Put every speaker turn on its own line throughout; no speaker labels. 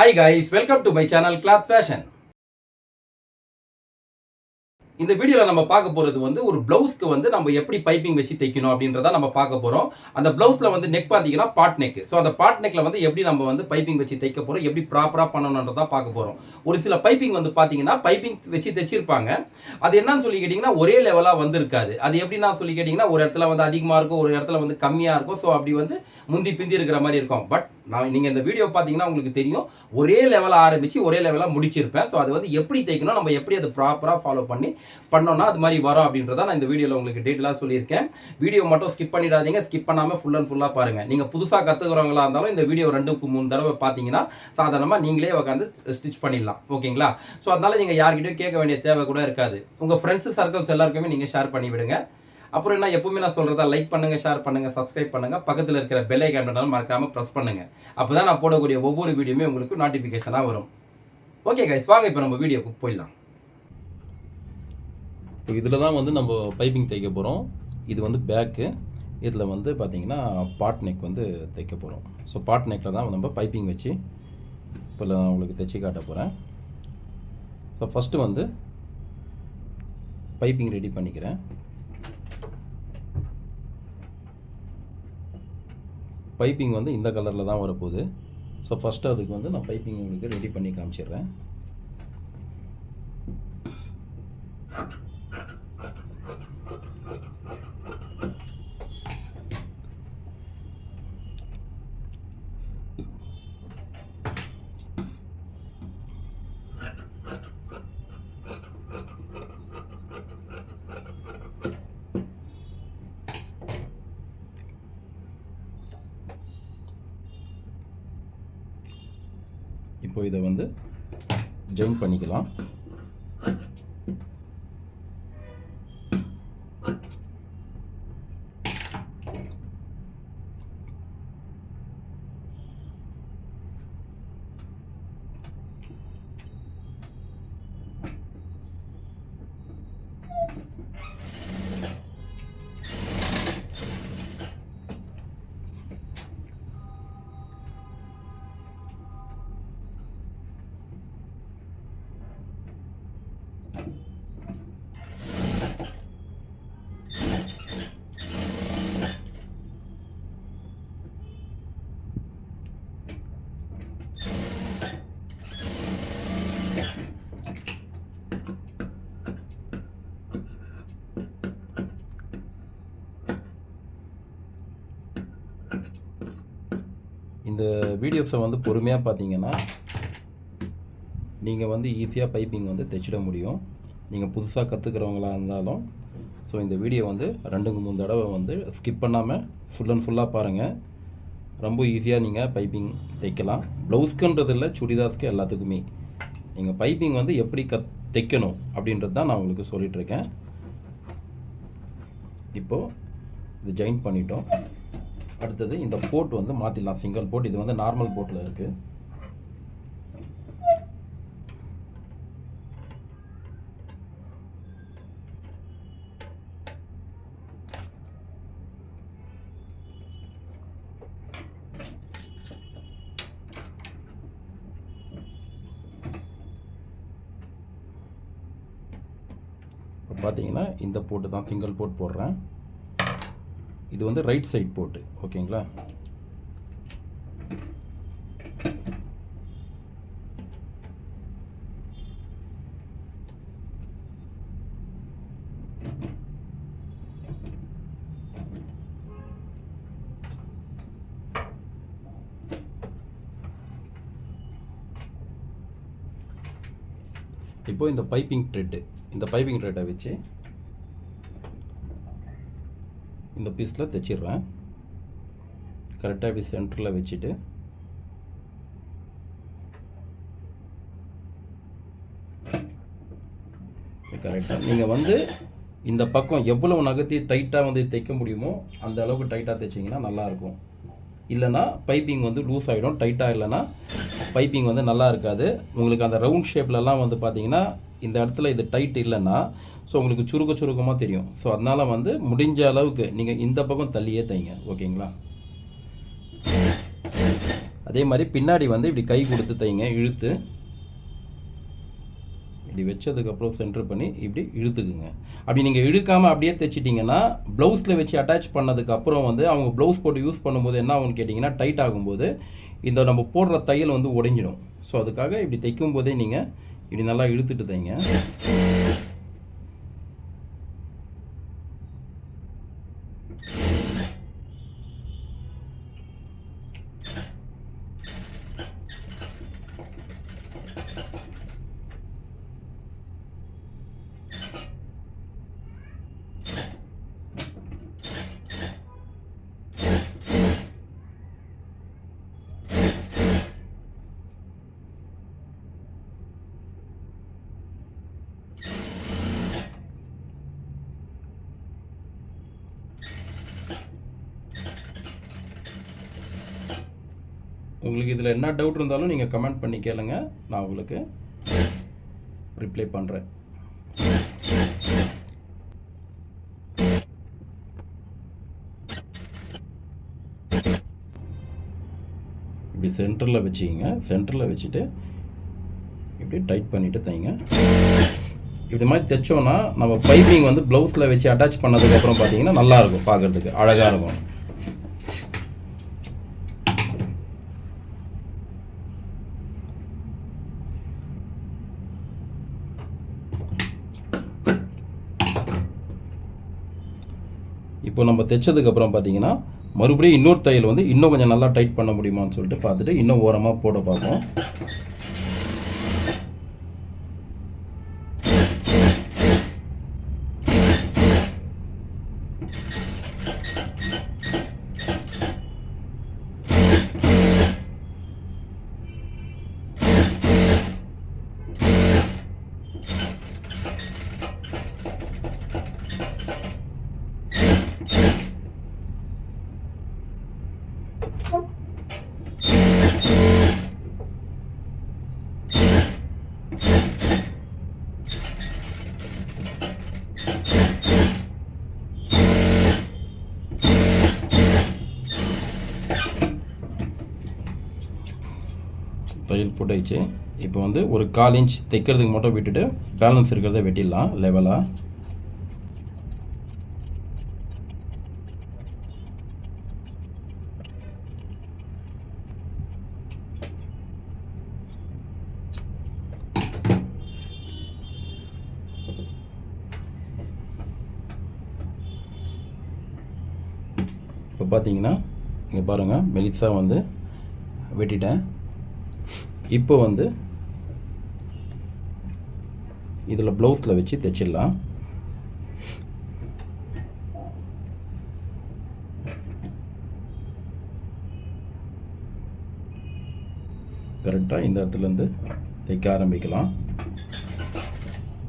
Hi guys, welcome to my channel Cloth Fashion. இந்த வீடியோவில் நம்ம பார்க்க போகிறது வந்து ஒரு ப்ளவுஸ்க்கு வந்து நம்ம எப்படி பைப்பிங் வச்சு தைக்கணும் அப்படின்றத நம்ம பார்க்க போகிறோம் அந்த ப்ளவுஸில் வந்து நெக் பார்த்தீங்கன்னா பாட் நெக் ஸோ அந்த பாட் நெக்கில் வந்து எப்படி நம்ம வந்து பைப்பிங் வச்சு தைக்க போகிறோம் எப்படி ப்ராப்பராக பண்ணணுன்றதா பார்க்க போகிறோம் ஒரு சில பைப்பிங் வந்து பார்த்தீங்கன்னா பைப்பிங் வச்சு தைச்சிருப்பாங்க அது என்னன்னு சொல்லி கேட்டிங்கன்னா ஒரே லெவலாக வந்திருக்காது அது எப்படின்னா சொல்லி கேட்டிங்கன்னா ஒரு இடத்துல வந்து அதிகமாக இருக்கும் ஒரு இடத்துல வந்து கம்மியாக இருக்கும் ஸோ அப்படி வந்து முந்தி பிந்தி இருக்கிற மாதிரி இருக்கும் பட் நான் நீங்கள் இந்த வீடியோ பார்த்தீங்கன்னா உங்களுக்கு தெரியும் ஒரே லெவலாக ஆரம்பித்து ஒரே லெவலாக முடிச்சிருப்பேன் ஸோ அது வந்து எப்படி தைக்கணும் நம்ம எப்படி அதை ப்ராப்பராக ஃபாலோ பண்ணி பண்ணோன்னா அது மாதிரி வரும் அப்படின்றத நான் இந்த வீடியோவில் உங்களுக்கு டீட்டெயிலாக சொல்லியிருக்கேன் வீடியோ மட்டும் ஸ்கிப் பண்ணிடாதீங்க ஸ்கிப் பண்ணாமல் ஃபுல் அண்ட் ஃபுல்லாக பாருங்கள் நீங்கள் புதுசாக கற்றுக்கிறவங்களா இருந்தாலும் இந்த வீடியோ ரெண்டுக்கு மூணு தடவை பார்த்தீங்கன்னா சாதாரணமாக நீங்களே உட்காந்து ஸ்டிச் பண்ணிடலாம் ஓகேங்களா ஸோ அதனால் நீங்கள் யார்கிட்டையும் கேட்க வேண்டிய தேவை கூட இருக்காது உங்கள் ஃப்ரெண்ட்ஸு சர்க்கிள்ஸ் எல்லாருக்குமே நீங்கள் ஷேர் பண்ணிவிடுங்க அப்புறம் என்ன எப்பவுமே நான் சொல்கிறதா லைக் பண்ணுங்கள் ஷேர் பண்ணுங்கள் சப்ஸ்கிரைப் பண்ணுங்கள் பக்கத்தில் இருக்கிற பெல் ஐக்கான் மறக்காமல் ப்ரெஸ் பண்ணுங்கள் அப்போ தான் நான் போடக்கூடிய ஒவ்வொரு வீடியோமே உங்களுக்கு நோட்டிஃபிகேஷனாக வரும் ஓகே கைஸ் வாங்க இப்போ நம்ம வீடியோக்கு போயிடலாம்
இப்போ இதில் தான் வந்து நம்ம பைப்பிங் தைக்க போகிறோம் இது வந்து பேக்கு இதில் வந்து பார்த்திங்கன்னா பாட் நெக் வந்து தைக்க போகிறோம் ஸோ பாட் நெக்கில் தான் நம்ம பைப்பிங் வச்சு இப்போ நான் உங்களுக்கு தைச்சி காட்ட போகிறேன் ஸோ ஃபஸ்ட்டு வந்து பைப்பிங் ரெடி பண்ணிக்கிறேன் பைப்பிங் வந்து இந்த கலரில் தான் வரப்போகுது ஸோ ஃபஸ்ட்டு அதுக்கு வந்து நான் பைப்பிங் உங்களுக்கு ரெடி பண்ணி காமிச்சிடுறேன் பண்ணிக்கலாம் இந்த வீடியோஸை வந்து பொறுமையாக பார்த்தீங்கன்னா நீங்கள் வந்து ஈஸியாக பைப்பிங் வந்து தைச்சிட முடியும் நீங்கள் புதுசாக கற்றுக்கிறவங்களாக இருந்தாலும் ஸோ இந்த வீடியோ வந்து ரெண்டுக்கு மூணு தடவை வந்து ஸ்கிப் பண்ணாமல் ஃபுல் அண்ட் ஃபுல்லாக பாருங்கள் ரொம்ப ஈஸியாக நீங்கள் பைப்பிங் தைக்கலாம் ப்ளவுஸ்க்குன்றது இல்லை சுடிதார்ஸ்க்கு எல்லாத்துக்குமே நீங்கள் பைப்பிங் வந்து எப்படி கத் தைக்கணும் அப்படின்றது தான் நான் உங்களுக்கு சொல்லிகிட்ருக்கேன் இப்போது இது ஜாயின் பண்ணிட்டோம் அடுத்தது இந்த போட் வந்து மாற்றிடலாம் சிங்கிள் போட் இது வந்து நார்மல் போட்டில் இருக்குது பார்த்தீங்கன்னா இந்த போட்டு தான் சிங்கிள் போட் போடுறேன் இது வந்து ரைட் சைட் போட்டு ஓகேங்களா இப்போது இந்த பைப்பிங் த்ரெட்டு இந்த பைப்பிங் த்ரெட்டை வச்சு இந்த பீஸில் தைச்சிடுறேன் கரெக்டாக இப்படி சென்டரில் வச்சுட்டு கரெக்டாக நீங்கள் வந்து இந்த பக்கம் எவ்வளோ நகர்த்தி டைட்டாக வந்து தைக்க முடியுமோ அந்த அளவுக்கு டைட்டாக தைச்சிங்கன்னா நல்லாயிருக்கும் இல்லைன்னா பைப்பிங் வந்து லூஸ் ஆகிடும் டைட்டாக இல்லைன்னா பைப்பிங் வந்து நல்லா இருக்காது உங்களுக்கு அந்த ரவுண்ட் ஷேப்லலாம் வந்து பார்த்தீங்கன்னா இந்த இடத்துல இது டைட் இல்லைன்னா ஸோ உங்களுக்கு சுருக்க சுருக்கமாக தெரியும் ஸோ அதனால் வந்து முடிஞ்ச அளவுக்கு நீங்கள் இந்த பக்கம் தள்ளியே தைங்க ஓகேங்களா அதே மாதிரி பின்னாடி வந்து இப்படி கை கொடுத்து தைங்க இழுத்து இப்படி வச்சதுக்கப்புறம் சென்டர் பண்ணி இப்படி இழுத்துக்குங்க அப்படி நீங்கள் இழுக்காமல் அப்படியே தைச்சிட்டிங்கன்னா ப்ளவுஸில் வச்சு அட்டாச் பண்ணதுக்கப்புறம் வந்து அவங்க ப்ளவுஸ் போட்டு யூஸ் பண்ணும்போது என்ன ஆகும்னு கேட்டிங்கன்னா டைட் ஆகும்போது இந்த நம்ம போடுற தையல் வந்து உடைஞ்சிடும் ஸோ அதுக்காக இப்படி தைக்கும் போதே நீங்கள் இப்படி நல்லா இழுத்துட்டு தைங்க உங்களுக்கு இதில் என்ன டவுட் இருந்தாலும் நீங்கள் கமெண்ட் பண்ணி கேளுங்க நான் உங்களுக்கு ரிப்ளை பண்ணுறேன் இப்படி சென்டரில் வச்சுக்கிங்க சென்டரில் வச்சுட்டு இப்படி டைட் பண்ணிவிட்டு தைங்க இப்படி மாதிரி தைச்சோன்னா நம்ம பைப்பிங் வந்து ப்ளவுஸில் வச்சு அட்டாச் பண்ணதுக்கப்புறம் பார்த்தீங்கன்னா நல்லாயிருக்கும் பார்க்குறதுக்கு அழகாக இருக்கும் இப்போ நம்ம தைச்சதுக்கப்புறம் பார்த்தீங்கன்னா மறுபடியும் இன்னொரு தையல் வந்து இன்னும் கொஞ்சம் நல்லா டைட் பண்ண முடியுமான்னு சொல்லிட்டு பார்த்துட்டு இன்னும் ஓரமாக போட பார்ப்போம் போட்டு போட்டாச்சு இப்போ வந்து ஒரு கால் இன்ச் தைக்கிறதுக்கு மட்டும் விட்டுட்டு பேலன்ஸ் இருக்கிறத வெட்டிடலாம் லெவலாக இப்போ பார்த்தீங்கன்னா இங்கே பாருங்கள் மெலிசாக வந்து வெட்டிட்டேன் இப்போ வந்து இதில் ப்ளவுஸில் வச்சு தைச்சிடலாம் கரெக்டாக இந்த இடத்துலேருந்து தைக்க ஆரம்பிக்கலாம்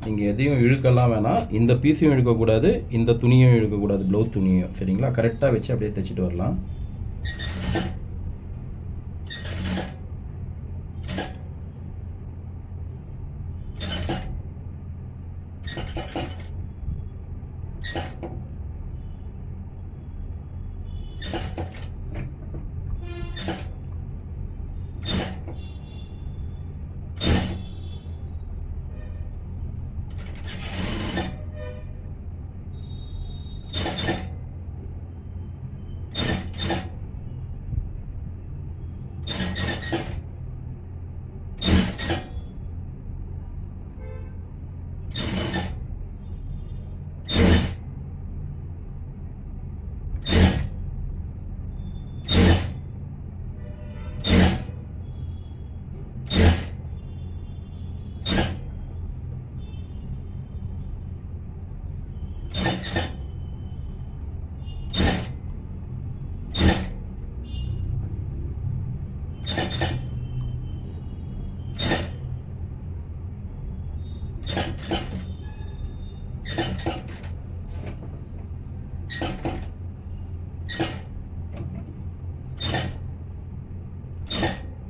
நீங்கள் எதையும் இழுக்கலாம் வேணால் இந்த பீஸையும் இழுக்கக்கூடாது இந்த துணியும் இழுக்கக்கூடாது ப்ளவுஸ் துணியும் சரிங்களா கரெக்டாக வச்சு அப்படியே தைச்சிட்டு வரலாம்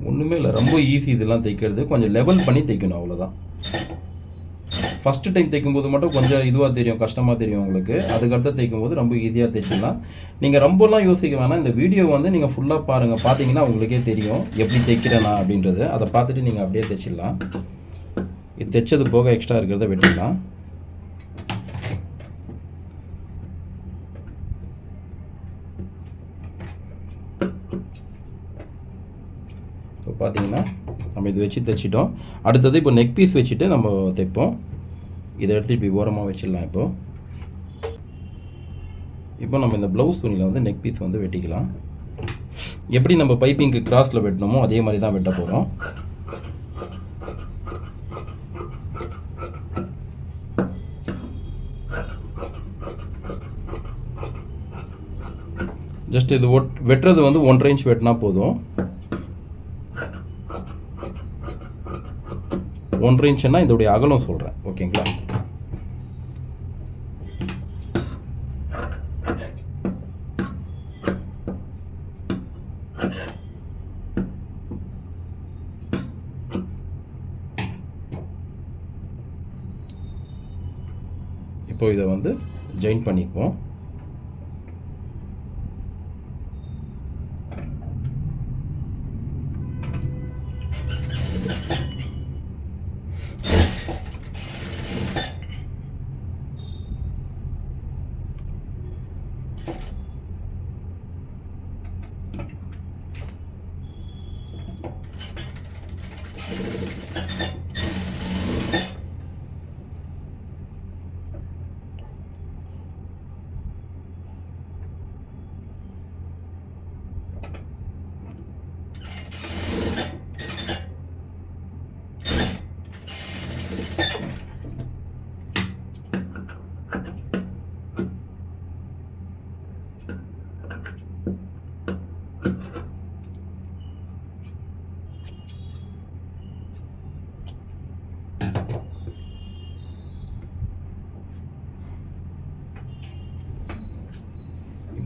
ஒன்றுமே இல்லை ரொம்ப ஈஸி இதெல்லாம் தைக்கிறது கொஞ்சம் லெவல் பண்ணி தைக்கணும் அவ்வளோதான் ஃபஸ்ட்டு டைம் தைக்கும்போது மட்டும் கொஞ்சம் இதுவாக தெரியும் கஷ்டமாக தெரியும் உங்களுக்கு அதுக்கடுத்து தைக்கும்போது ரொம்ப ஈஸியாக தைச்சிடலாம் நீங்கள் ரொம்பலாம் யோசிக்க வேணாம் இந்த வீடியோ வந்து நீங்கள் ஃபுல்லாக பாருங்கள் பார்த்தீங்கன்னா உங்களுக்கே தெரியும் எப்படி தைக்கிறேண்ணா அப்படின்றது அதை பார்த்துட்டு நீங்கள் அப்படியே தைச்சிடலாம் இது தைச்சது போக எக்ஸ்ட்ரா இருக்கிறத வெட்டிக்கலாம் இப்போ பார்த்தீங்கன்னா நம்ம இது வச்சு தைச்சிட்டோம் அடுத்தது இப்போ நெக் பீஸ் வச்சுட்டு நம்ம தைப்போம் இதை எடுத்து இப்படி ஓரமாக வச்சிடலாம் இப்போது இப்போ நம்ம இந்த ப்ளவுஸ் துணியில் வந்து நெக் பீஸ் வந்து வெட்டிக்கலாம் எப்படி நம்ம பைப்பிங்க்கு கிராஸில் வெட்டணுமோ அதே மாதிரி தான் வெட்ட போகிறோம் ஜஸ்ட் இது ஒட் வெட்டுறது வந்து ஒன்றரை இன்ச் வெட்டினா போதும் ஒன்றரை இன்ச்சுன்னா இதோடைய அகலம் சொல்கிறேன் ஓகேங்களா இப்போ இதை வந்து ஜாயின் பண்ணிக்குவோம்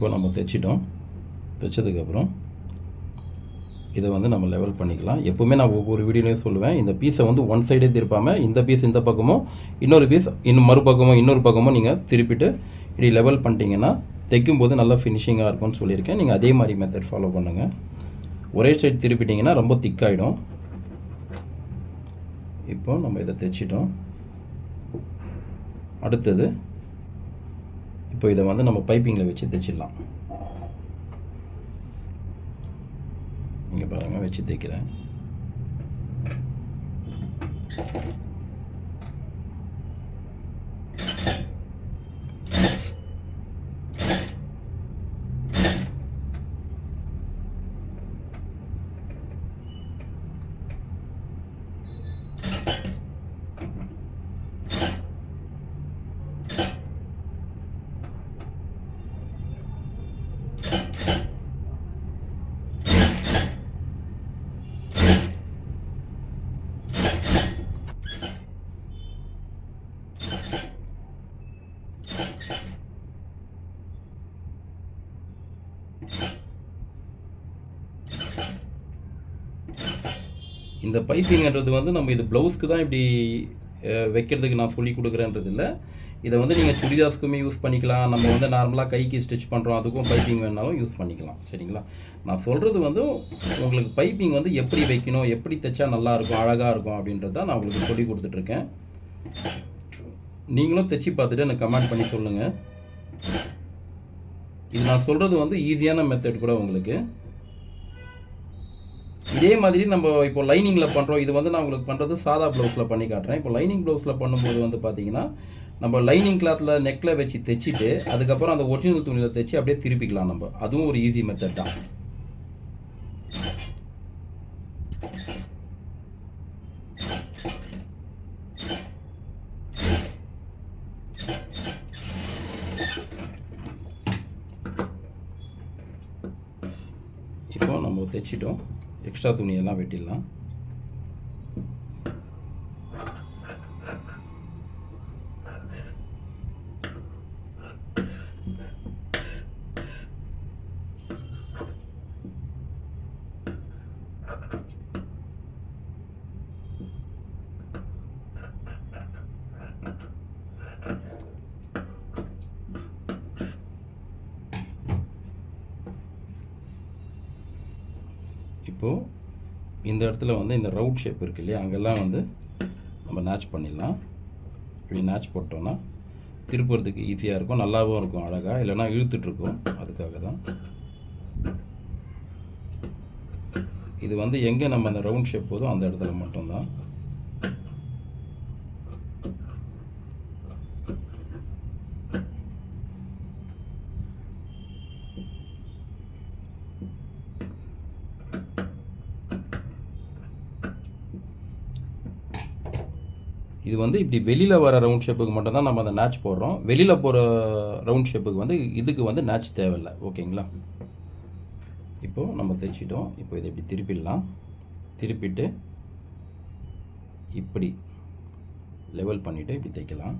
இப்போ நம்ம தைச்சிட்டோம் தைச்சதுக்கப்புறம் இதை வந்து நம்ம லெவல் பண்ணிக்கலாம் எப்போவுமே நான் ஒவ்வொரு வீடியோலையும் சொல்லுவேன் இந்த பீஸை வந்து ஒன் சைடே திருப்பாமல் இந்த பீஸ் இந்த பக்கமும் இன்னொரு பீஸ் இன்னும் மறுபக்கமும் இன்னொரு பக்கமும் நீங்கள் திருப்பிட்டு இப்படி லெவல் பண்ணிட்டீங்கன்னா தைக்கும் போது நல்லா ஃபினிஷிங்காக இருக்கும்னு சொல்லியிருக்கேன் நீங்கள் அதே மாதிரி மெத்தட் ஃபாலோ பண்ணுங்கள் ஒரே சைடு திருப்பிட்டிங்கன்னா ரொம்ப திக்காகிடும் இப்போ நம்ம இதை தைச்சிட்டோம் அடுத்தது இப்போ இதை வந்து நம்ம பைப்பிங்கில் வச்சு தைச்சிடலாம் இங்கே பாருங்கள் வச்சு தைக்கிறேன் இந்த பைப்பிங்கிறது வந்து நம்ம இது ப்ளவுஸ்க்கு தான் இப்படி வைக்கிறதுக்கு நான் சொல்லி கொடுக்குறேன்றது இல்லை இதை வந்து நீங்கள் சுடிதார்ஸ்க்குமே யூஸ் பண்ணிக்கலாம் நம்ம வந்து நார்மலாக கைக்கு ஸ்டிச் பண்ணுறோம் அதுக்கும் பைப்பிங் வேணாலும் யூஸ் பண்ணிக்கலாம் சரிங்களா நான் சொல்கிறது வந்து உங்களுக்கு பைப்பிங் வந்து எப்படி வைக்கணும் எப்படி தைச்சா நல்லாயிருக்கும் அழகாக இருக்கும் அப்படின்றது தான் நான் உங்களுக்கு சொல்லி கொடுத்துட்ருக்கேன் நீங்களும் தைச்சி பார்த்துட்டு எனக்கு கமெண்ட் பண்ணி சொல்லுங்கள் இது நான் சொல்கிறது வந்து ஈஸியான மெத்தட் கூட உங்களுக்கு இதே மாதிரி நம்ம இப்போ லைனிங்கில் பண்ணுறோம் இது வந்து நான் உங்களுக்கு பண்ணுறது சாதா ப்ளவுஸில் பண்ணி காட்டுறேன் இப்போ லைனிங் ப்ளவுஸில் பண்ணும்போது வந்து பார்த்தீங்கன்னா நம்ம லைனிங் கிளாத்தில் நெக்கில் வச்சு தைச்சிட்டு அதுக்கப்புறம் அந்த ஒரிஜினல் துணியில் தைச்சி அப்படியே திருப்பிக்கலாம் நம்ம அதுவும் ஒரு ஈஸி மெத்தட் தான் எக்ஸ்ட்ரா துணியெல்லாம் வெட்டிடலாம் இந்த இடத்துல வந்து இந்த ரவுட் ஷேப் இருக்கு இல்லையா அங்கெல்லாம் வந்து நம்ம நேச் பண்ணிடலாம் இப்படி நேச் போட்டோன்னா திருப்புறதுக்கு ஈஸியாக இருக்கும் நல்லாவும் இருக்கும் அழகாக இல்லைனா இழுத்துட்ருக்கும் அதுக்காக தான் இது வந்து எங்கே நம்ம அந்த ரவுண்ட் ஷேப் போதும் அந்த இடத்துல மட்டும்தான் இது வந்து இப்படி வெளியில் வர ரவுண்ட் ஷேப்புக்கு மட்டும்தான் நம்ம அந்த நேட்ச் போடுறோம் வெளியில் போகிற ரவுண்ட் ஷேப்புக்கு வந்து இதுக்கு வந்து நேட்ச் தேவையில்லை ஓகேங்களா இப்போது நம்ம தைச்சிட்டோம் இப்போ இதை இப்படி திருப்பிடலாம் திருப்பிட்டு இப்படி லெவல் பண்ணிவிட்டு இப்படி தைக்கலாம்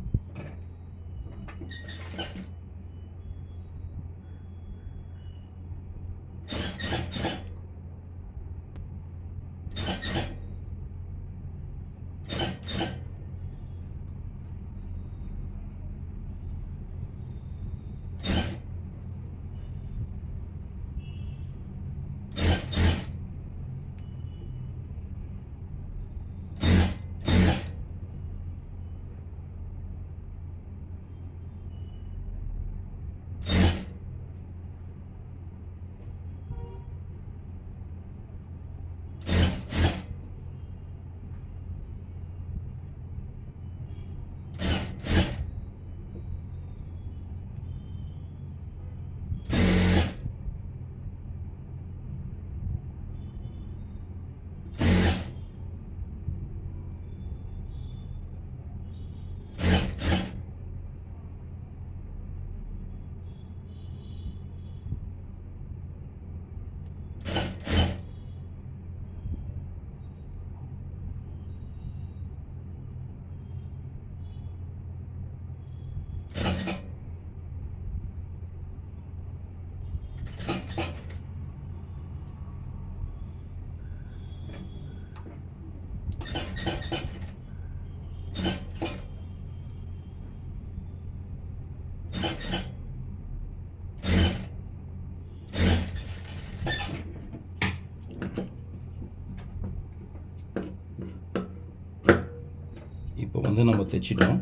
இப்போ வந்து நம்ம தைச்சிட்டோம்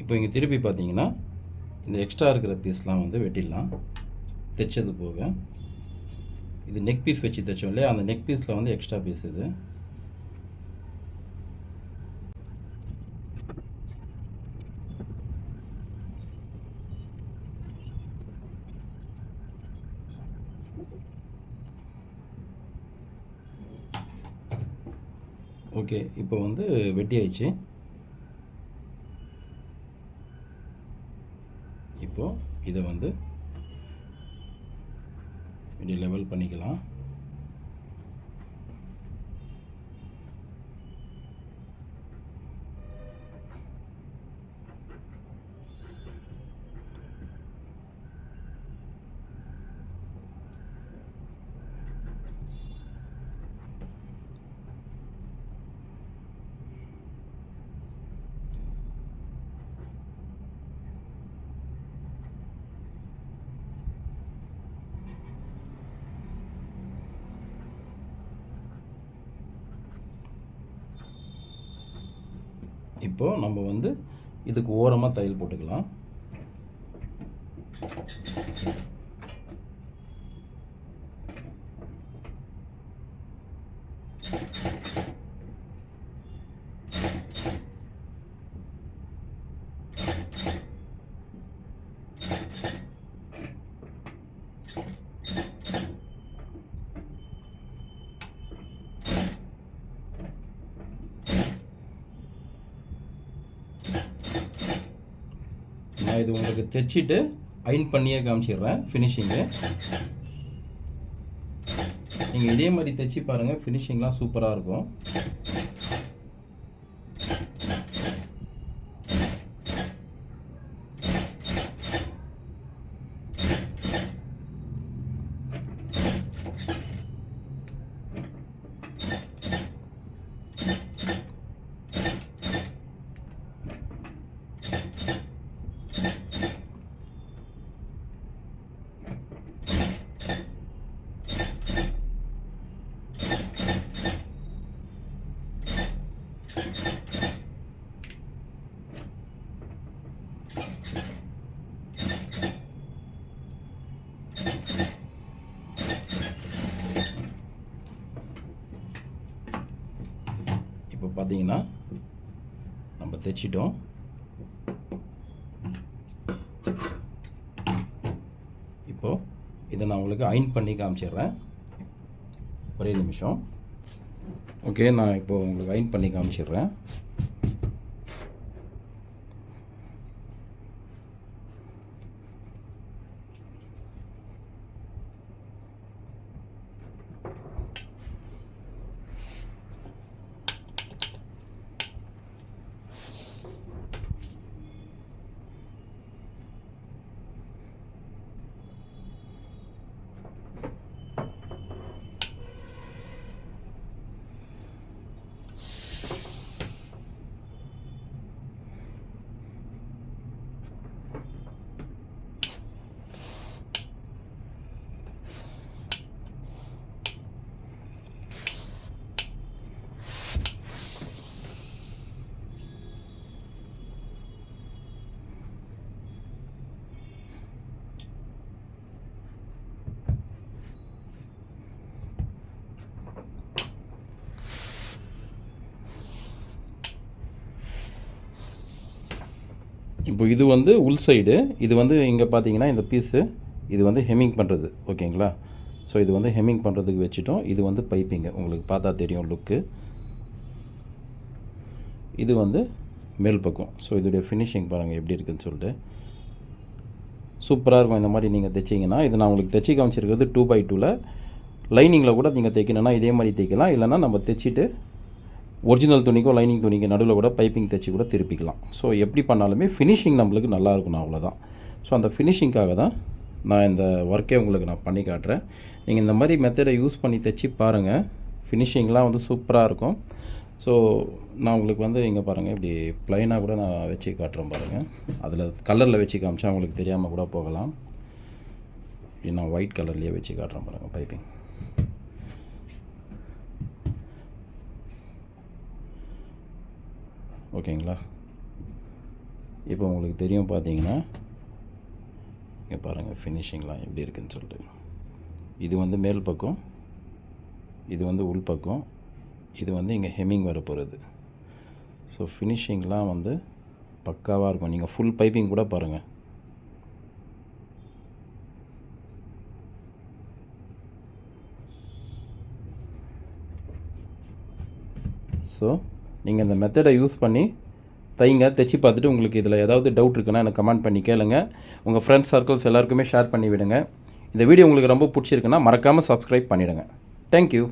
இப்போ இங்கே திருப்பி பார்த்தீங்கன்னா இந்த எக்ஸ்ட்ரா இருக்கிற பீஸ்லாம் வந்து வெட்டிடலாம் தைச்சது போக இது நெக் பீஸ் வச்சு தைச்சோம் இல்லையா அந்த நெக் பீஸில் வந்து எக்ஸ்ட்ரா பீஸ் இது ஓகே இப்போ வந்து வெட்டி ஆயிடுச்சு இப்போது இதை வந்து இப்படி லெவல் பண்ணிக்கலாம் வந்து இதுக்கு ஓரமாக தையல் போட்டுக்கலாம் நான் இது உங்களுக்கு தைச்சிட்டு அயன் பண்ணியே காமிச்சிடுறேன் ஃபினிஷிங்கு நீங்கள் இதே மாதிரி தைச்சி பாருங்கள் ஃபினிஷிங்லாம் சூப்பராக இருக்கும் பார்த்தீங்கன்னா நம்ம தைச்சிட்டோம் இப்போது இதை நான் உங்களுக்கு அயன் பண்ணி காமிச்சிடுறேன் ஒரே நிமிஷம் ஓகே நான் இப்போது உங்களுக்கு அயன் பண்ணி காமிச்சிடுறேன் இப்போ இது வந்து உள் சைடு இது வந்து இங்கே பார்த்தீங்கன்னா இந்த பீஸு இது வந்து ஹெம்மிங் பண்ணுறது ஓகேங்களா ஸோ இது வந்து ஹெம்மிங் பண்ணுறதுக்கு வச்சுட்டோம் இது வந்து பைப்பிங்கு உங்களுக்கு பார்த்தா தெரியும் லுக்கு இது வந்து மேல் பக்கம் ஸோ இதோடைய ஃபினிஷிங் பாருங்கள் எப்படி இருக்குன்னு சொல்லிட்டு சூப்பராக இருக்கும் இந்த மாதிரி நீங்கள் தைச்சிங்கன்னா இது நான் உங்களுக்கு தைச்சி காமிச்சிருக்கிறது டூ பை டூவில் லைனிங்கில் கூட நீங்கள் தைக்கணும்னா இதே மாதிரி தைக்கலாம் இல்லைனா நம்ம தைச்சிட்டு ஒரிஜினல் துணிக்கோ லைனிங் துணிக்கோ நடுவில் கூட பைப்பிங் தைச்சி கூட திருப்பிக்கலாம் ஸோ எப்படி பண்ணாலுமே ஃபினிஷிங் நம்மளுக்கு நல்லா இருக்கணும் அவ்வளோதான் ஸோ அந்த ஃபினிஷிங்க்காக தான் நான் இந்த ஒர்க்கே உங்களுக்கு நான் பண்ணி காட்டுறேன் நீங்கள் இந்த மாதிரி மெத்தடை யூஸ் பண்ணி தைச்சி பாருங்கள் ஃபினிஷிங்லாம் வந்து சூப்பராக இருக்கும் ஸோ நான் உங்களுக்கு வந்து இங்கே பாருங்கள் இப்படி ப்ளைனாக கூட நான் வச்சு காட்டுறேன் பாருங்கள் அதில் கலரில் வச்சு காமிச்சா உங்களுக்கு தெரியாமல் கூட போகலாம் இப்படி நான் ஒயிட் கலர்லேயே வச்சு காட்டுறேன் பாருங்கள் பைப்பிங் ஓகேங்களா இப்போ உங்களுக்கு தெரியும் பார்த்தீங்கன்னா இங்கே பாருங்கள் ஃபினிஷிங்லாம் எப்படி இருக்குதுன்னு சொல்லிட்டு இது வந்து மேல் பக்கம் இது வந்து உள் பக்கம் இது வந்து இங்கே ஹெமிங் வர போகிறது ஸோ ஃபினிஷிங்லாம் வந்து பக்காவாக இருக்கும் நீங்கள் ஃபுல் பைப்பிங் கூட பாருங்கள் ஸோ நீங்கள் இந்த மெத்தடை யூஸ் பண்ணி தைங்க தைச்சி பார்த்துட்டு உங்களுக்கு இதில் ஏதாவது டவுட் இருக்குன்னா எனக்கு கமெண்ட் பண்ணி கேளுங்க உங்கள் ஃப்ரெண்ட்ஸ் சர்க்கிள்ஸ் எல்லாருக்குமே ஷேர் பண்ணி விடுங்க இந்த வீடியோ உங்களுக்கு ரொம்ப பிடிச்சிருக்குன்னா மறக்காமல் சப்ஸ்கிரைப் பண்ணிவிடுங்க தேங்க்யூ